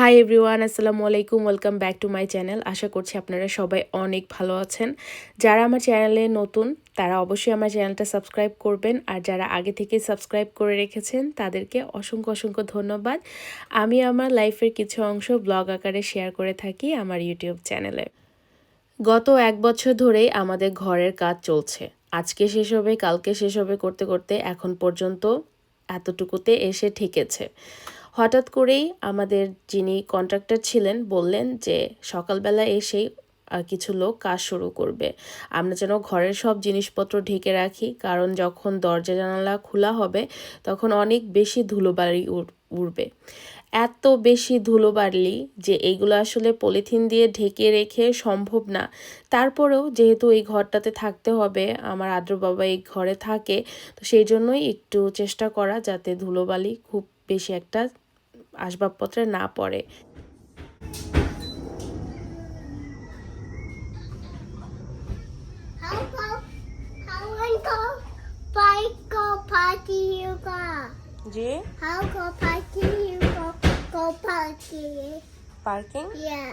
High everyone আসসালামু আলাইকুম welcome back to my channel আশা করছি আপনারা সবাই অনেক ভালো আছেন। যারা আমার চ্যানেলে নতুন, তারা অবশ্যই আমার চ্যানেলটা সাবস্ক্রাইব করবেন। আর যারা আগে থেকে সাবস্ক্রাইব করে রেখেছেন, তাদেরকে অসংখ্য অসংখ্য ধন্যবাদ। আমি আমার লাইফের কিছু অংশ ব্লগ আকারে শেয়ার করে থাকি আমার ইউটিউব চ্যানেলে গত এক বছর ধরেই আমাদের ঘরের কাজ চলছে। আজকে শেষ হবে, কালকে শেষ হবে করতে করতে এখন পর্যন্ত এতটুকুতে এসে ঠেকেছে। হঠাৎ করেই আমাদের যিনি কন্ট্রাক্টর ছিলেন বললেন যে সকালবেলা এসেই কিছু লোক কাজ শুরু করবে। আমরা যেন ঘরের সব জিনিসপত্র ঢেকে রাখি, কারণ যখন দরজা জানালা খোলা হবে, তখন অনেক বেশি ধুলোবালি উড়- উড়বে। এত বেশি ধুলোবালি যে এইগুলো আসলে পলিথিন দিয়ে ঢেকে রেখে সম্ভব না। তারপরেও যেহেতু এই ঘরটাতে থাকতে হবে, আমার আদ্র বাবা এই ঘরে থাকে, তো সেই জন্যই একটু চেষ্টা করা যাতে ধুলোবালি খুব বেশি একটা আসবাবপত্রে না পড়ে. জি How go you go? Go. Parking Yeah.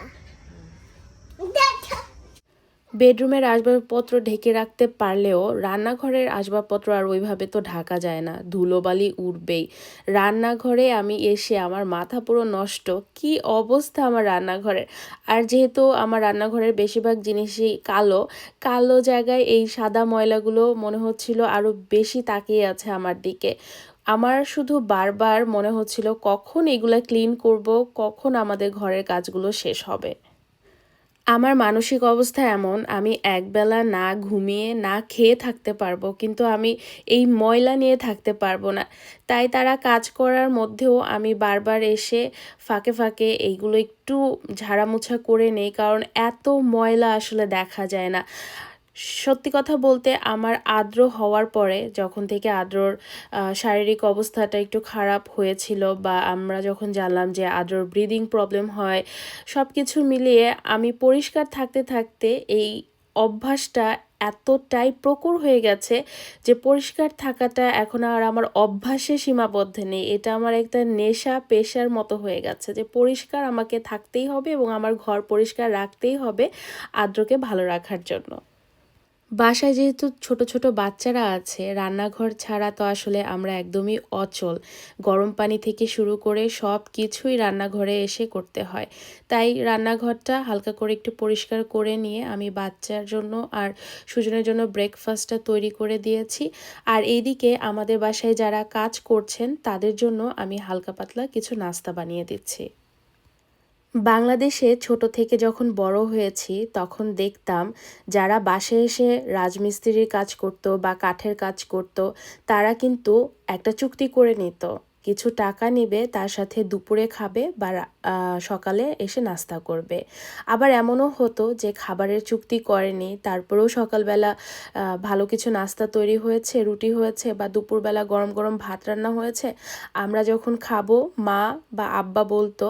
বেডরুমের আসবাবপত্র ঢেকে রাখতে পারলেও রান্নাঘরের আসবাবপত্র আর ওইভাবে তো ঢাকা যায় না, ধুলোবালি উঠবেই। রান্নাঘরে আমি এসে আমার মাথা পুরো নষ্ট, কি অবস্থা আমার রান্নাঘরের? আর যেহেতু আমার রান্নাঘরের বেশিরভাগ জিনিসই কালো কালো জায়গায় এই সাদা ময়লাগুলো মনে হচ্ছিল আরও বেশি তাকিয়ে আছে আমার দিকে। আমার শুধু বারবার মনে হচ্ছিল কখন এগুলা ক্লিন করব, কখন আমাদের ঘরের কাজগুলো শেষ হবে। আমার মানসিক অবস্থা এমন, আমি একবেলা না ঘুমিয়ে না খেয়ে থাকতে পারব, কিন্তু আমি এই ময়লা নিয়ে থাকতে পারব না। তাই তারা কাজ করার মধ্যেও আমি বারবার এসে ফাঁকে ফাঁকে এইগুলো একটু ঝাড়ামোছা করে নেই, কারণ এত ময়লা আসলে দেখা যায় না। সত্যি কথা বলতে আমার আর্দ্র হওয়ার পরে যখন থেকে আর্দ্রর আহ, শারীরিক অবস্থাটা একটু খারাপ হয়েছিল বা আমরা যখন জানলাম যে আর্দ্রর ব্রিদিং প্রবলেম হয় সব কিছু মিলিয়ে আমি পরিষ্কার থাকতে থাকতে এই অভ্যাসটা এতটাই প্রকট হয়ে গেছে যে পরিষ্কার থাকাটা এখন আর আমার অভ্যাসে সীমাবদ্ধ নেই। এটা আমার একটা নেশা পেশার মতো হয়ে গেছে যে পরিষ্কার আমাকে থাকতেই হবে এবং আমার ঘর পরিষ্কার রাখতেই হবে আদ্রকে ভালো রাখার জন্য। বাসায় যেহেতু ছোট ছোট বাচ্চারা আছে, রান্নাঘর ছাড়া তো আসলে আমরা একদমই অচল। গরম পানি থেকে শুরু করে সব কিছুই রান্নাঘরে এসে করতে হয়। তাই রান্নাঘরটা হালকা করে একটু পরিষ্কার করে নিয়ে আমি বাচ্চার জন্য আর সুজনের জন্য ব্রেকফাস্টটা তৈরি করে দিয়েছি। আর এইদিকে আমাদের বাসায় যারা কাজ করছেন, তাদের জন্য আমি হালকা পাতলা কিছু নাস্তা বানিয়ে দিচ্ছি। বাংলাদেশে ছোট থেকে যখন বড় হয়েছি, তখন দেখতাম যারা বাসে এসে রাজমিস্ত্রির কাজ করতো বা কাঠের কাজ করত, তারা কিন্তু একটা চুক্তি করে নিত। কিছু টাকা নেবে, তার সাথে দুপুরে খাবে বা সকালে এসে নাস্তা করবে। আবার এমনও হতো যে খাবারের চুক্তি করেনি, তারপরেও সকালবেলা ভালো কিছু নাস্তা তৈরি হয়েছে, রুটি হয়েছে বা দুপুরবেলা গরম গরম ভাত রান্না হয়েছে, আমরা যখন খাব, মা বা আব্বা বলতো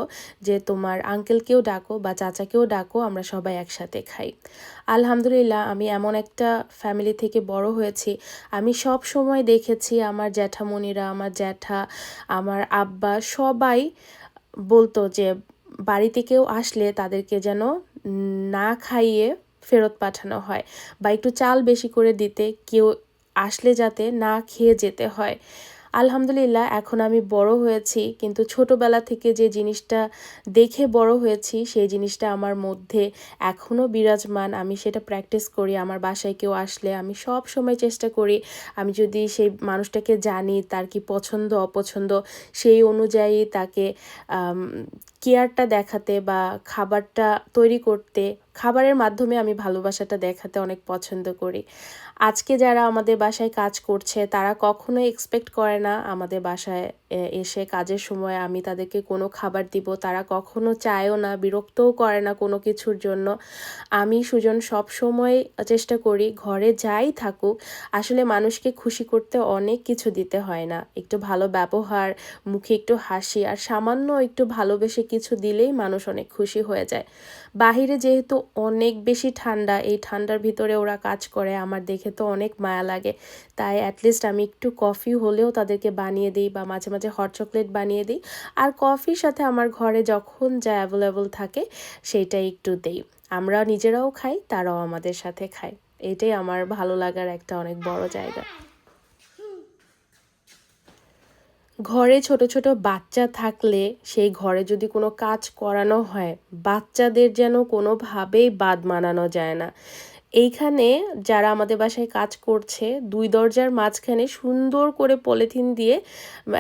যে, তোমার আঙ্কেলকেও ডাকো বা চাচাকেও ডাকো, আমরা সবাই একসাথে খাই। আলহামদুলিল্লাহ, আমি এমন একটা ফ্যামিলি থেকে বড় হয়েছি। আমি সব সময় দেখেছি আমার জ্যাঠামণিরা, আমার জ্যাঠা, আমার আব্বা সবাই বলতো যে বাড়িতে কেউ আসলে তাদেরকে যেন না খাইয়ে ফেরত পাঠানো হয় বা একটু চাল বেশি করে দিতে, কেউ আসলে যাতে না খেয়ে যেতে হয়। আলহামদুলিল্লাহ, এখন আমি বড় হয়েছি। কিন্তু ছোটবেলা থেকে যে জিনিসটা দেখে বড় হয়েছি, সেই জিনিসটা আমার মধ্যে এখনও বিরাজমান। আমি সেটা প্র্যাকটিস করি, আমার বাসায় কেউ আসলে আমি সব সময় চেষ্টা করি, আমি যদি সেই মানুষটাকে জানি, তার কি পছন্দ, অপছন্দ, সেই অনুযায়ী তাকে কেয়ারটা দেখাতে বা খাবারটা তৈরি করতে, খাবারের মাধ্যমে আমি ভালোবাসাটা দেখাতে অনেক পছন্দ করি। আজকে যারা আমাদের বাসায় কাজ করছে, তারা কখনো এক্সপেক্ট করে না আমাদের বাসায় এসে কাজের সময় আমি তাদেরকে কোনো খাবার দিব। তারা কখনো চায়ও না, বিরক্তও করে না কোনো কিছুর জন্য। আমি, সুজন সব সময় চেষ্টা করি ঘরে যাই থাকুক। আসলে মানুষকে খুশি করতে অনেক কিছু দিতে হয় না। একটু ভালো ব্যবহার, মুখে একটু হাসি আর সামান্য একটু ভালোবেসে কিছু দিলেই মানুষ অনেক খুশি হয়ে যায়। বাহিরে যেহেতু অনেক বেশি ঠান্ডা, এই ঠান্ডার ভিতরে ওরা কাজ করে, আমার দেখে তো অনেক মায়া লাগে। তাই অ্যাটলিস্ট আমি একটু কফি হলেও তাদেরকে বানিয়ে দিই বা মাঝে মাঝে হট চকলেট বানিয়ে দিই। আর কফির সাথে আমার ঘরে যখন যা অ্যাভেলেবল থাকে, সেইটাই একটু দেই। আমরা নিজেরাও খাই, তারাও আমাদের সাথে খায়। এটাই আমার ভালো লাগার একটা অনেক বড় জায়গা। ঘরে ছোট ছোট বাচ্চা থাকলে সেই ঘরে যদি কোনো কাজ করানো হয়, বাচ্চাদের যেন কোনোভাবেই বাদ মানানো যায় না। এইখানে যারা আমাদের বাসায় কাজ করছে, দুই দরজার মাঝখানে সুন্দর করে পলিথিন দিয়ে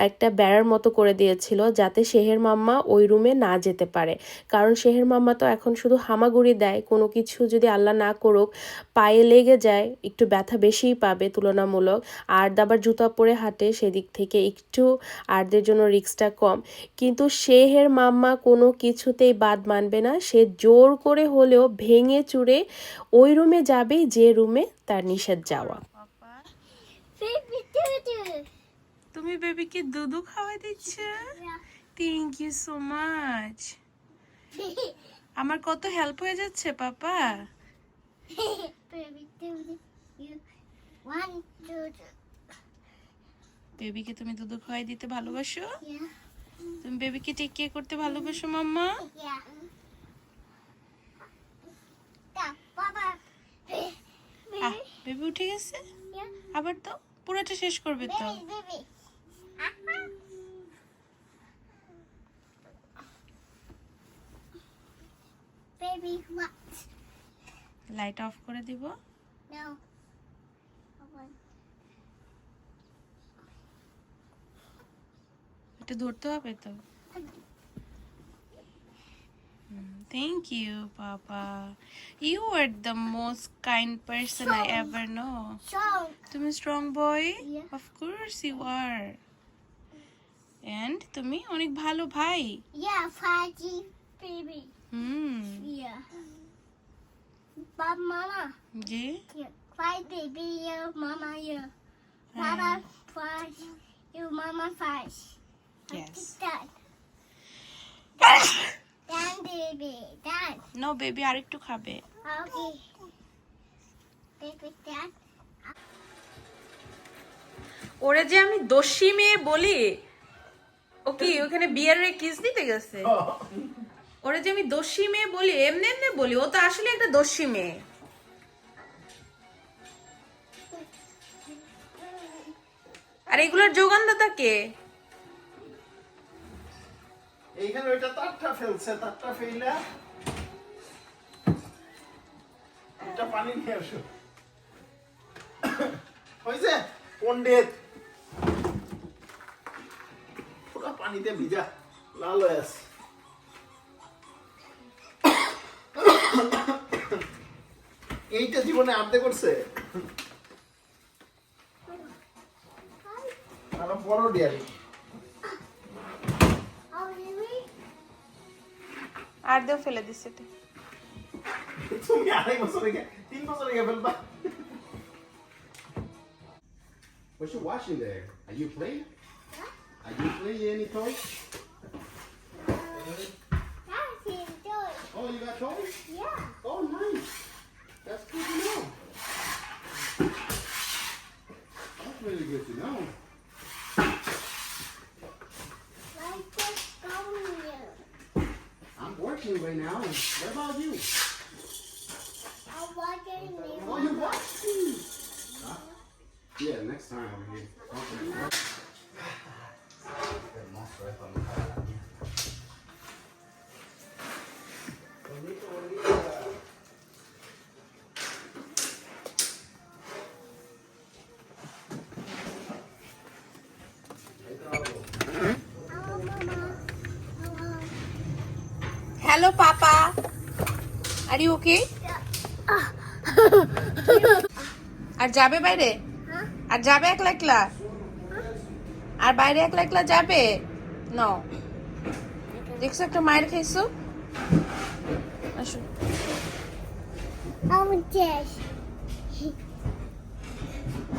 একটা বেড়ার মতো করে দিয়েছিল যাতে শেহের মাম্মা ওই রুমে না যেতে পারে। কারণ শেহের মাম্মা তো এখন শুধু হামাগুড়ি দেয়, কোনো কিছু যদি আল্লাহ না করুক, পায়ে লেগে যায়, একটু ব্যথা বেশিই পাবে তুলনামূলক। আর দাবার জুতা পরে হাঁটে সেদিক থেকে একটু আরদের জন্য রিক্সটা কম। কিন্তু শেহের মাম্মা কোনো কিছুতেই বাদ মানবে না, সে জোর করে হলেও ভেঙে চুরে ওই রুমে যাবে যে রুমে তার নিষেধ যাওয়া। তুমি বেবিকে দুধু খাওয়াই দিচ্ছ? থ্যাংক ইউ সো মাচ আমার কত হেল্প হয়ে যাচ্ছে পাপা? বেবিকে তুমি দুধু খাওয়াই দিতে ভালোবাসো? তুমি বেবিকে টেক কেয়ার করতে ভালোবাসো মাম্মা? Yeah. বেবি উঠে গেছে? আবার তো পুরোটা শেষ করবে তো? লাইট অফ করে দিব। এটা ধরতে হবে তো? Thank you papa you are the most kind person I ever know So, তুমি strong boy Yeah. Of course you are and তুমি অনেক ভালো ভাই yeah, Fudgy, baby. Hmm Yeah. But Mama. G Yeah. Five baby, you, Mama, you. Papa, five. You, Mama, five. Yes. Dad. Baby. আরেকটু খাবে Okay. Baby, Dad. ওরে যে আমি দোষী মেয়ে বলি ও কি ওখানে বিয়ের কিস দিতে গেছে ওরে যে আমি দোষী মেয়ে বলি এমনি এমনি বলি ও তো আসলে একটা দোষী মেয়ে আর এগুলোর যোগানদাতা কে এইখানে ওইটা তারটা ফেলছে তারটা ফেইলা এটা পানি নিয়ে আসো। হয়েছে? পন্ডিত পুরো পানিতে ভিজা লাল হয়ে আছে। এইটা জীবনে আর্ধে করছে। আরও বড় ডিয়ারি। আর দেও ফেলে দিছে এটা তুমি আড়াই বছর আগে তিন বছর আগে ফেলবা What you watching there? Are you playing? Are you playing any toys? That's his toy. Oh, you got toys? Yeah. Oh, nice. That's good to know. That's really good to know. I'm right now. What about you? I'm watching Oh, you oh, watching? Huh? Yeah, next time over here. Hello papa are you okay আর যাবে বাইরে? আর যাবে একলা একলা? আর বাইরে একলা একলা যাবে? ন দেখছ একটা মায়ের খাইছো? আসো.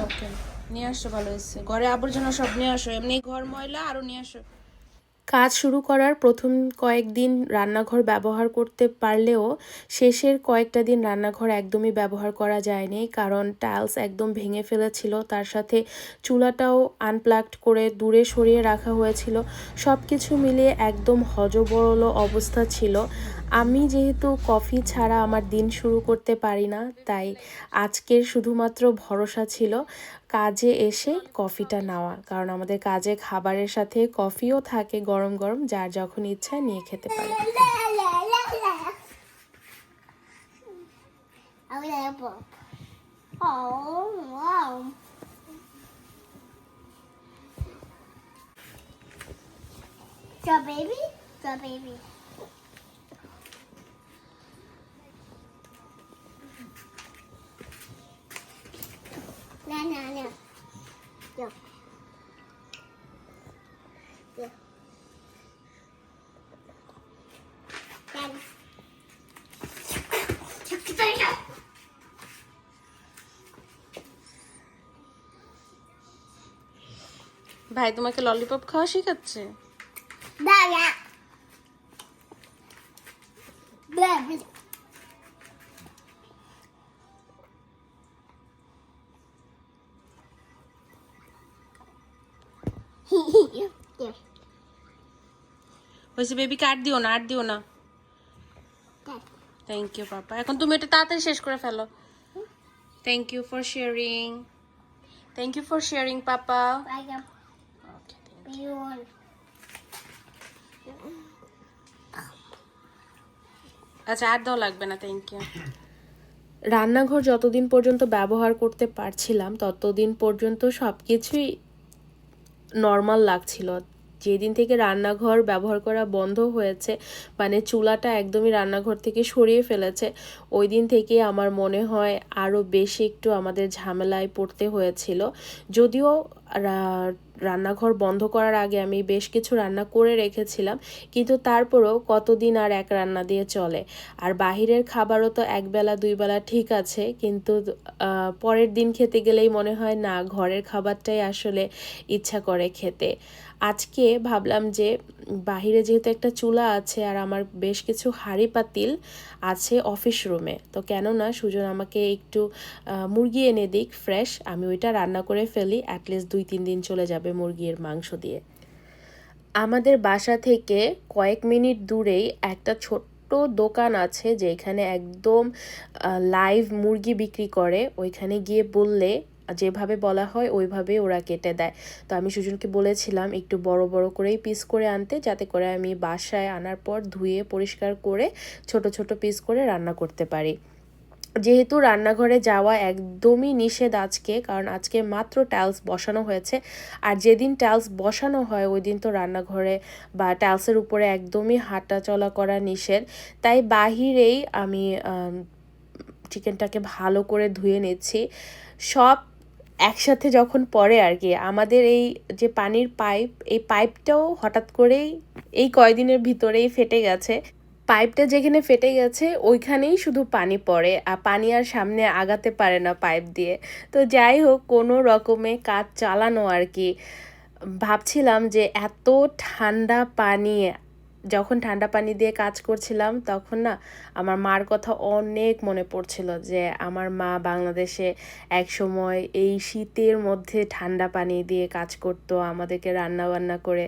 ওকে নিয়ে আসো ভালো হয়েছে। ঘরে আবর্জনা সব নিয়ে আসো। এমনি ঘর ময়লা আরও নিয়ে আসো। কাজ শুরু করার প্রথম কয়েকদিন রান্নাঘর ব্যবহার করতে পারলেও শেষের কয়েকটা দিন রান্নাঘর একদমই ব্যবহার করা যায়নি, কারণ টাইলস একদম ভেঙে ফেলেছিল, তার সাথে চুলাটাও আনপ্লাগড করে দূরে সরিয়ে রাখা হয়েছিল সব কিছু মিলিয়ে একদম হজবরল অবস্থা ছিল। আমি যেহেতু কফি ছাড়া আমার দিন শুরু করতে পারি না, তাই আজকের শুধুমাত্র ভরসা ছিল। কাজে এসে কফিটা নেওয়া কারণ আমাদের কাজে খাবারের সাথে কফিও থাকে গরম গরম, যার যখন ইচ্ছা নিয়ে খেতে পারে। La la la ভাই তোমাকে ললিপপ খাওয়া শেখাচ্ছে. হয়েছে বেবি কাট দিও না আর দিও না. Thank you papa. এখন তুমি এটা তাড়াতাড়ি শেষ করে ফেলো। Thank you for sharing thank you for sharing papa. আচ্ছা আর দাও লাগবে না থ্যাংক ইউ রান্নাঘর যতদিন পর্যন্ত ব্যবহার করতে পারছিলাম ততদিন পর্যন্ত সব কিছুই নর্মাল লাগছিল। যেদিন থেকে রান্নাঘর ব্যবহার করা বন্ধ হয়েছে মানে চুলাটা একদমই রান্নাঘর থেকে সরিয়ে ফেলেছে ওই দিন থেকে আমার মনে হয় আরও বেশি একটু আমাদের ঝামেলায় পড়তে হয়েছিল। যদিও রান্নাঘর বন্ধ করার আগে আমি বেশ কিছু রান্না করে রেখেছিলাম, কিন্তু তারপরেও কতদিন আর এক রান্না দিয়ে চলে। আর বাহিরের খাবারও তো একবেলা দুই বেলা ঠিক আছে, কিন্তু পরের দিন খেতে গেলেই মনে হয় না, ঘরের খাবারটাই আসলে ইচ্ছা করে খেতে। আজকে ভাবলাম যে, বাহিরে যেহেতু একটা চুলা আছে আর আমার বেশ কিছু হাঁড়ি পাতিল আছে অফিস রুমে, তো কেননা সুজন আমাকে একটু মুরগি এনে দিক, ফ্রেশ, আমি ওইটা রান্না করে ফেলি অ্যাটলিস্ট দুই তিন দিন চলে যাবে মুরগির মাংস দিয়ে। আমাদের বাসা থেকে কয়েক মিনিট দূরেই একটা ছোট্ট দোকান আছে যেখানে একদম লাইভ মুরগি বিক্রি করে। ওইখানে গিয়ে বললে, যেভাবে বলা হয় ওইভাবে ওরা কেটে দেয়। তো আমি সুজনকে বলেছিলাম একটু বড় বড় করেই পিস করে আনতে, যাতে করে আমি বাসায় আনার পর ধুয়ে পরিষ্কার করে ছোট ছোট পিস করে রান্না করতে পারি। যেহেতু রান্নাঘরে যাওয়া একদমই নিষেধ আজকে, কারণ আজকে মাত্র টাইলস বসানো হয়েছে। আর যেদিন টাইলস বসানো হয় ওই দিন তো রান্নাঘরে বা টাইলসের উপরে একদমই হাঁটা চলা করা নিষেধ। তাই বাহিরেই আমি চিকেনটাকে ভালো করে ধুয়ে নিচ্ছি। সব একসাথে যখন পড়ে আর কি, আমাদের এই যে পানির পাইপ এই পাইপটাও হঠাৎ করেই এই কয়দিনের ভিতরেই ফেটে গেছে। পাইপটা যেখানে ফেটে গেছে, ওইখানেই শুধু পানি পড়ে আর পানি আর সামনে আগাতে পারে না পাইপ দিয়ে। তো যাই হোক, কোনো রকমে কাজ চালানো আর কি। ভাবছিলাম যে এত ঠান্ডা পানি, যখন ঠান্ডা পানি দিয়ে কাজ করছিলাম, তখন না আমার মার কথা অনেক মনে পড়ছিল যে আমার মা বাংলাদেশে এক সময় এই শীতের মধ্যে ঠান্ডা পানি দিয়ে কাজ করতো, আমাদেরকে রান্না বান্না করে।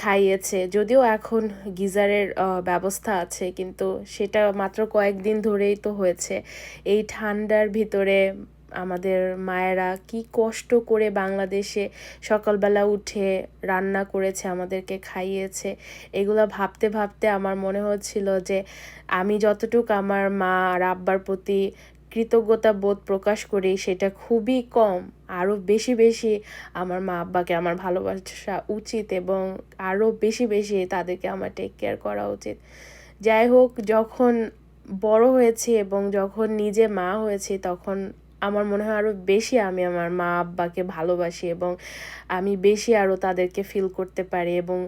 খাইয়েছে। যদিও এখন গিজারের ব্যবস্থা আছে, কিন্তু সেটা মাত্র কয়েকদিন ধরেই তো হয়েছে। এই ঠান্ডার ভিতরে আমাদের মায়েরা কি কষ্ট করে বাংলাদেশে সকালবেলা উঠে রান্না করেছে, আমাদেরকে খাইয়েছে। এগুলো ভাবতে ভাবতে আমার মনে হচ্ছিল যে, আমি যতটুকু আমার মা আর আব্বার প্রতি কৃতজ্ঞতা বোধ প্রকাশ করি সেটা খুবই কম। আরও বেশি বেশি আমার মা আব্বাকে আমার ভালোবাসা উচিত এবং আরও বেশি বেশি তাদেরকে আমার টেক কেয়ার করা উচিত। যাই হোক, যখন বড় হয়েছি এবং যখন নিজে মা হয়েছি তখন আমার মনে হয় আরও বেশি আমি আমার মা আব্বাকে ভালোবাসি এবং আমি বেশি আরও তাদেরকে ফিল করতে পারি এবং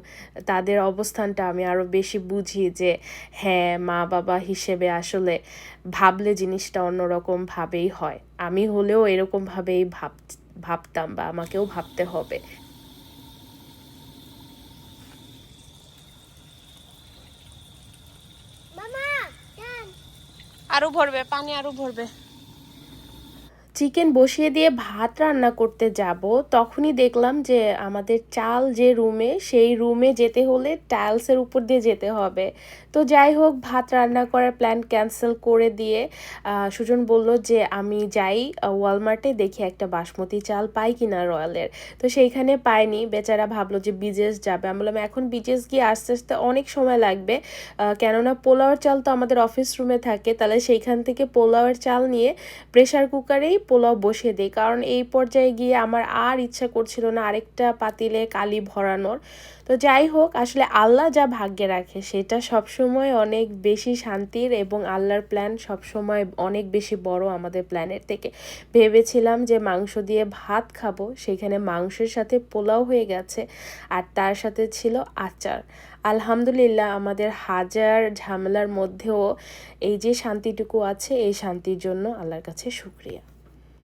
তাদের অবস্থানটা আমি আরও বেশি বুঝি যে হ্যাঁ মা বাবা হিসেবে আসলে ভাবলে জিনিসটা অন্যরকমভাবেই হয়। আমি হলেও এরকমভাবেই ভাব ভাবতাম বা আমাকেও ভাবতে হবে। আরও ভরবে পানি আরও ভরবে। চিকেন বসিয়ে দিয়ে ভাত রান্না করতে যাব, তখনই দেখলাম যে আমাদের চাল যে রুমে, সেই রুমে যেতে হলে টাইলসের উপর দিয়ে যেতে হবে। তো যাই হোক, ভাত রান্না করার প্ল্যান ক্যান্সেল করে দিয়ে সুজন বলল যে আমি যাই ওয়ালমার্টে দেখি একটা বাসমতি চাল পাই কিনা রয়্যালের। তো সেইখানে পাইনি, বেচারা ভাবলো যে বিজেস যাবে। আমি বললাম, এখন বিজেস গিয়ে আস্তে আস্তে অনেক সময় লাগবে কেননা পোলাওয়ের চাল তো আমাদের অফিস রুমে থাকে, তাহলে সেইখান থেকে পোলাওয়ের চাল নিয়ে প্রেশার কুকারেই পোলাও বসিয়ে দিই। কারণ এই পর্যায়ে গিয়ে আমার আর ইচ্ছা করছিল না আরেকটা পাতিলে কালি ভরানোর। তো যাই হোক, আসলে আল্লাহ যা ভাগ্যে রাখে, সেটা সবসময় অনেক বেশি শান্তির এবং আল্লাহর প্ল্যান সবসময় অনেক বেশি বড় আমাদের প্ল্যানের থেকে। ভেবেছিলাম যে মাংস দিয়ে ভাত খাব, সেখানে মাংসের সাথে পোলাও হয়ে গেছে আর তার সাথে ছিল আচার। আলহামদুলিল্লাহ, আমাদের হাজার ঝামেলার মধ্যেও এই যে শান্তিটুকু আছে, এই শান্তির জন্য আল্লাহর কাছে শুক্রিয়া।